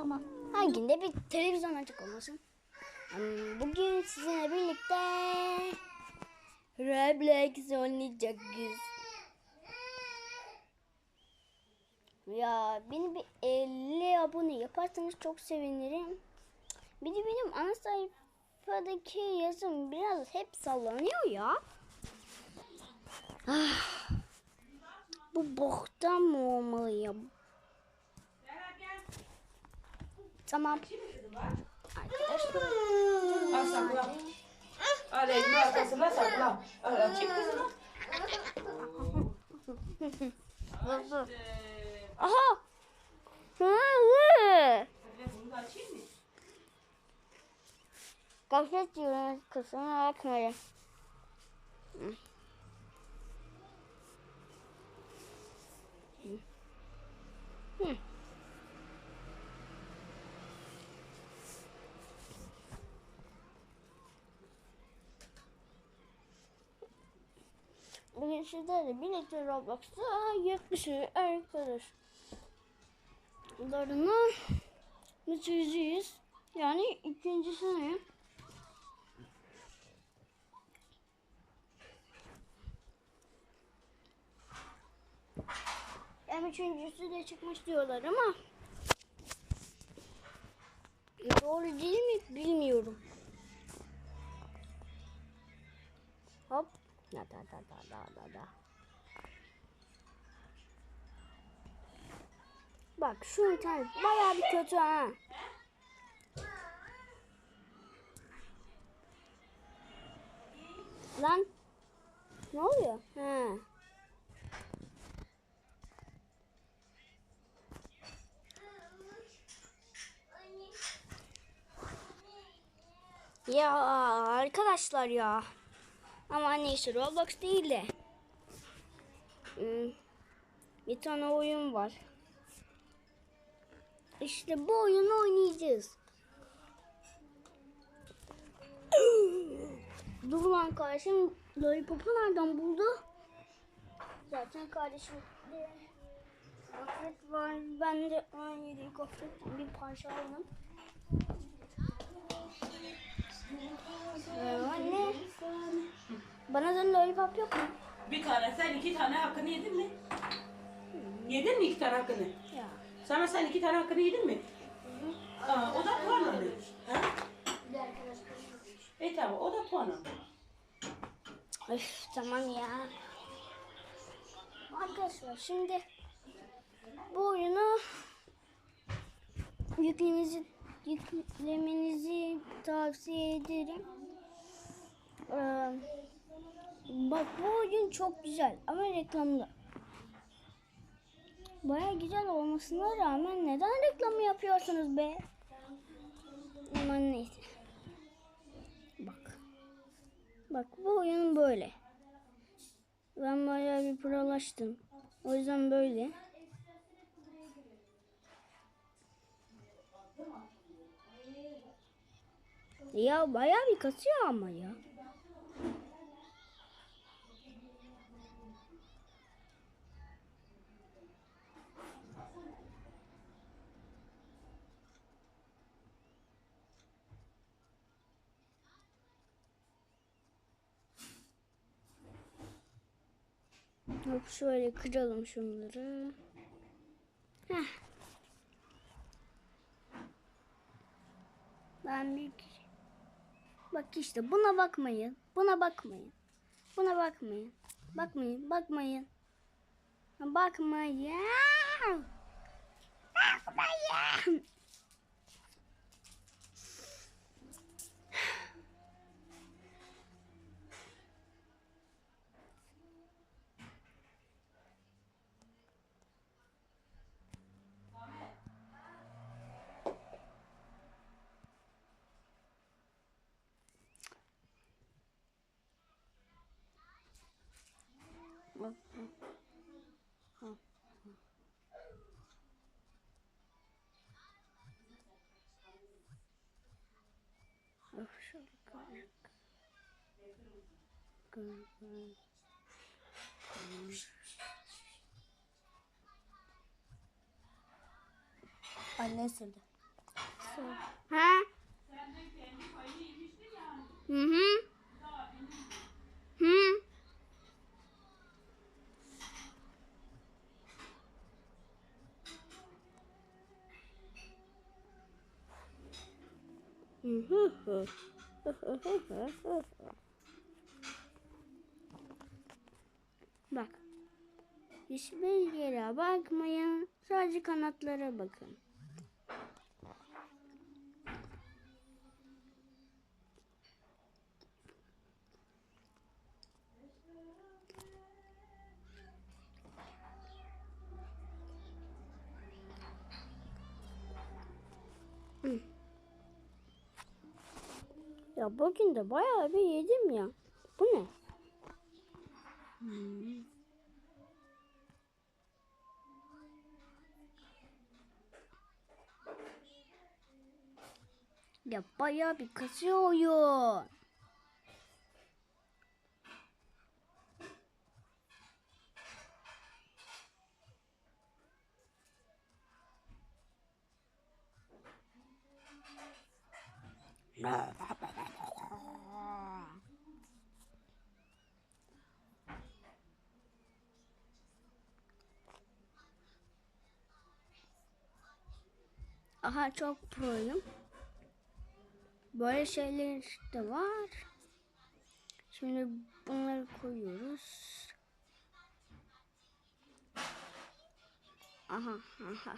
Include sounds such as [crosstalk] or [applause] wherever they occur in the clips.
Ama Her gün de bir televizyon açık olmasın. Hmm, Bugün sizinle birlikte Roblox oynayacağız. Ya beni bir 50 abone yaparsanız çok sevinirim. Bir de benim ana sayfadaki yazım biraz hep sallanıyor ya. Ah, bu boktan mı olmalı ya? Tamam. Arkadaşlar. Al sakla. Al elini arkasına sakla. Al açayım kızım. Aha. Gaflet diyorum kusura bakmayın. Hı. Bugün sizlerle birlikte Roblox'ta 70 arkadaşlarına bitireceğiz. Yani ikinci sınıf. Yani üçüncüsü de çıkmış diyorlar ama doğru değil mi bilmiyorum. Hop. Da da da da da da da. Bak şu internet bayağı bir kötü ha. Lan ne oluyor? Ha. Ya arkadaşlar ya. Ama neyse Roblox değil de. Hmm, Bir tane oyun var. İşte bu oyunu oynayacağız. [gasps] Dur lan kardeşim Lollipop'u nereden buldu? Zaten kardeşim de var. Ben de 17 gofretten bir parça aldım. Ee, anne. Bana da lollipop yok mu? Bir tane sen iki tane hakkını yedin mi? Yedin mi iki tane hakkını? Ya. Sana sen iki tane hakkını yedin mi? Aa, o da Tuana mı? Ha? E tamam o da Tuana. Öf tamam ya. Arkadaşlar şimdi bu oyunu yüklemenizi yüklemenizi tavsiye ederim. Ee, bak bu oyun çok güzel ama reklamlı. Baya güzel olmasına rağmen neden reklamı yapıyorsunuz be? Aman neyse. Bak. Bak bu oyun böyle. Ben bayağı bir prolaştım. O yüzden böyle. Ya bayağı bir kasıyor ama ya. Hop şöyle kıralım şunları. Heh. Ben bir Bak işte buna bakmayın. Buna bakmayın. Buna bakmayın. Bakmayın, bakmayın. Bakmayın. Bakmayın. Anne ısırdı. Ha? Hı hı. Hı hı hı. Hı hı hı hı hı. [laughs] Bak. Hiçbir yere bakmayın. Sadece kanatlara bakın. Ya bugün de bayağı bir yedim ya. Bu ne? Hmm. Ya bayağı bir kasıyor oyun. Aha çok proyum. Böyle şeyler de var. Şimdi bunları koyuyoruz. Aha aha.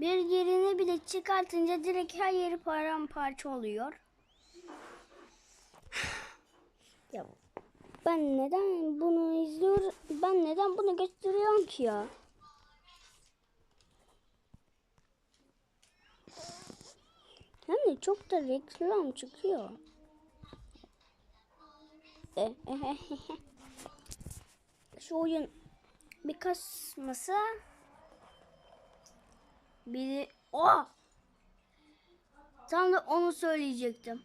Bir yerini bile çıkartınca direkt her yeri paramparça oluyor. ya ben neden bunu izliyorum? Ben neden bunu gösteriyorum ki ya? De çok da reklam çıkıyor. [laughs] Şu oyun bir kasmasa biri o Tam da onu söyleyecektim.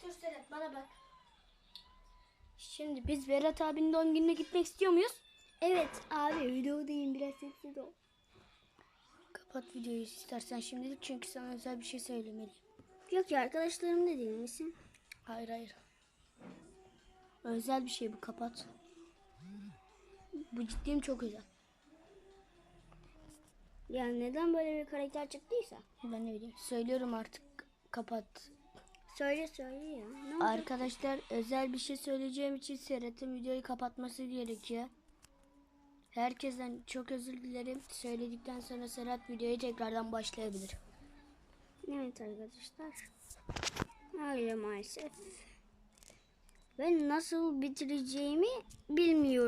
Çeltoş Sedat bana bak. Şimdi biz Berat abinin doğum gününe gitmek istiyor muyuz? Evet abi videodayım biraz sessiz ol. Kapat videoyu istersen şimdilik çünkü sana özel bir şey söylemeliyim. Yok ya arkadaşlarım da değil misin? Hayır hayır. Özel bir şey bu kapat. Bu ciddiyim çok özel. Yani neden böyle bir karakter çıktıysa? Ben ne bileyim. Söylüyorum artık kapat. Söyle söyle ya. Ne olacak? Arkadaşlar özel bir şey söyleyeceğim için Serhat'ın videoyu kapatması gerekiyor. Herkesten çok özür dilerim. Söyledikten sonra Serhat videoya tekrardan başlayabilir. Evet arkadaşlar. Öyle maalesef. Ben nasıl bitireceğimi bilmiyorum.